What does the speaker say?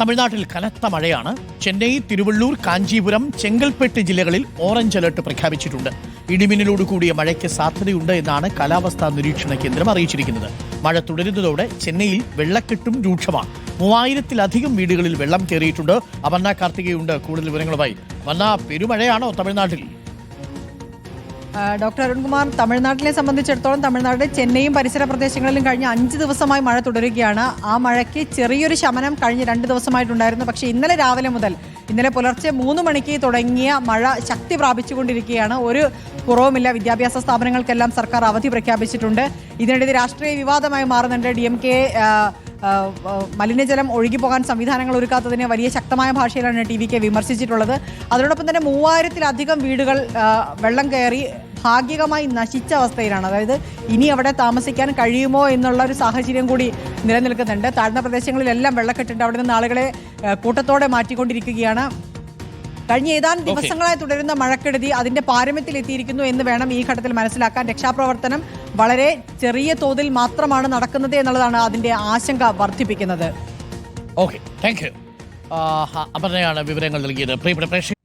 തമിഴ്നാട്ടിൽ കനത്ത മഴയാണ്. ചെന്നൈ തിരുവള്ളൂർ കാഞ്ചീപുരം ചെങ്കൽപ്പെട്ട് ജില്ലകളിൽ ഓറഞ്ച് അലർട്ട് പ്രഖ്യാപിച്ചിട്ടുണ്ട്. ഇടിമിന്നലോട് കൂടിയ മഴയ്ക്ക് സാധ്യതയുണ്ട് എന്നാണ് കാലാവസ്ഥാ നിരീക്ഷണ കേന്ദ്രം അറിയിച്ചിരിക്കുന്നത്. മഴ തുടരുന്നതോടെ ചെന്നൈയിൽ വെള്ളക്കെട്ടും രൂക്ഷമാണ്. മൂവായിരത്തിലധികം വീടുകളിൽ വെള്ളം കയറിയിട്ടുണ്ട്. അപർണ കാർത്തികയുണ്ട് കൂടുതൽ വിവരങ്ങളുമായി. വന്ന പെരുമഴയാണോ തമിഴ്നാട്ടിൽ? ഡോക്ടർ അരുൺകുമാർ തമിഴ്നാട്ടിനെ സംബന്ധിച്ചിടത്തോളം തമിഴ്നാട് ചെന്നൈയും പരിസര പ്രദേശങ്ങളിലും കഴിഞ്ഞ അഞ്ച് ദിവസമായി മഴ തുടരുകയാണ്. ആ മഴയ്ക്ക് ചെറിയൊരു ശമനം കഴിഞ്ഞ രണ്ട് ദിവസമായിട്ടുണ്ടായിരുന്നു. പക്ഷേ ഇന്നലെ രാവിലെ മുതൽ ഇന്നലെ പുലർച്ചെ മൂന്ന് മണിക്ക് തുടങ്ങിയ മഴ ശക്തി പ്രാപിച്ചുകൊണ്ടിരിക്കുകയാണ്. ഒരു കുറവുമില്ല. വിദ്യാഭ്യാസ സ്ഥാപനങ്ങൾക്കെല്ലാം സർക്കാർ അവധി പ്രഖ്യാപിച്ചിട്ടുണ്ട്. ഇതിനിടെ ഇത് രാഷ്ട്രീയ വിവാദമായി മാറുന്നുണ്ട്. ഡി എം കെ മലിനജലം ഒഴുകിപ്പോകാൻ സംവിധാനങ്ങൾ ഒരുക്കാത്തതിനെ വലിയ ശക്തമായ ഭാഷയിലാണ് ടി വി കെ വിമർശിച്ചിട്ടുള്ളത്. അതിനോടൊപ്പം തന്നെ മൂവായിരത്തിലധികം വീടുകൾ വെള്ളം കയറി ഭാഗികമായി നശിച്ച അവസ്ഥയിലാണ്. അതായത് ഇനി അവിടെ താമസിക്കാൻ കഴിയുമോ എന്നുള്ള ഒരു സാഹചര്യം കൂടി നിലനിൽക്കുന്നുണ്ട്. താഴ്ന്ന പ്രദേശങ്ങളിലെല്ലാം വെള്ളക്കെട്ടുണ്ട് അവിടെ നിന്ന് ആളുകളെ കൂട്ടത്തോടെ മാറ്റിക്കൊണ്ടിരിക്കുകയാണ്. കഴിഞ്ഞ ഏതാനും ദിവസങ്ങളായി തുടരുന്ന മഴക്കെടുതി അതിന്റെ പാരമ്യത്തിൽ എത്തിയിരിക്കുന്നു എന്ന് വേണം ഈ ഘട്ടത്തിൽ മനസ്സിലാക്കാൻ. രക്ഷാപ്രവർത്തനം വളരെ ചെറിയ തോതിൽ മാത്രമാണ് നടക്കുന്നത് എന്നുള്ളതാണ് അതിന്റെ ആശങ്ക വർദ്ധിപ്പിക്കുന്നത്. ഓക്കെ. Thank you. അപർണയാണ് വിവരങ്ങൾ നൽകിയത്. പ്രിയപ്പെട്ട പ്രേക്ഷക